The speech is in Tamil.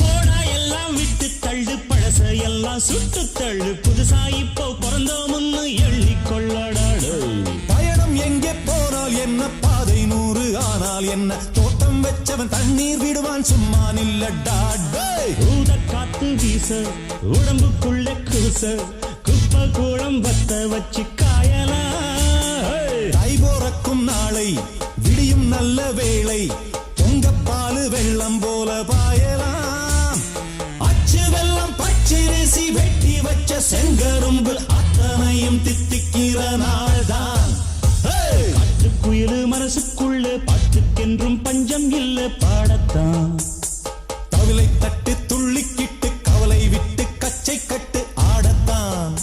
போடா எல்லாம் விட்டு தள்ளு பழச எல்லாம் சுட்டு தள்ளு. புதுசா இப்போ பிறந்தோம்னு எள்ளிக்கொள்ளடாடு பயணம் எங்கே போனால் என்ன? பாதை நூறு ஆனால் என்ன? தோட்டம் வச்சவன் தண்ணீர் விடுவான் சும்மா நில்லடா. ஊத காத்து வீச உடம்புக்குள்ள கூச குப்பை கூடம் வத்த வச்சு காயலாம் தை போறக்கும் நாளை விடியும் நல்ல வேளை. பாலு வெள்ளம் போல பாயலாம். அச்சு வெள்ளம் பச்சை ரேசி வெட்டி வச்ச செங்கரும்பு அத்தனையும் தித்திக்கிற நாள்தான். கட்டுக்குயிலு மனசுக்குள்ள பட்டுக்கென்றும் பஞ்சம் இல்ல பாடத்தான். தவிலை தட்டு துள்ளிக்கிட்டு கவலை விட்டு கச்சை கட்டு ஆடத்தான்.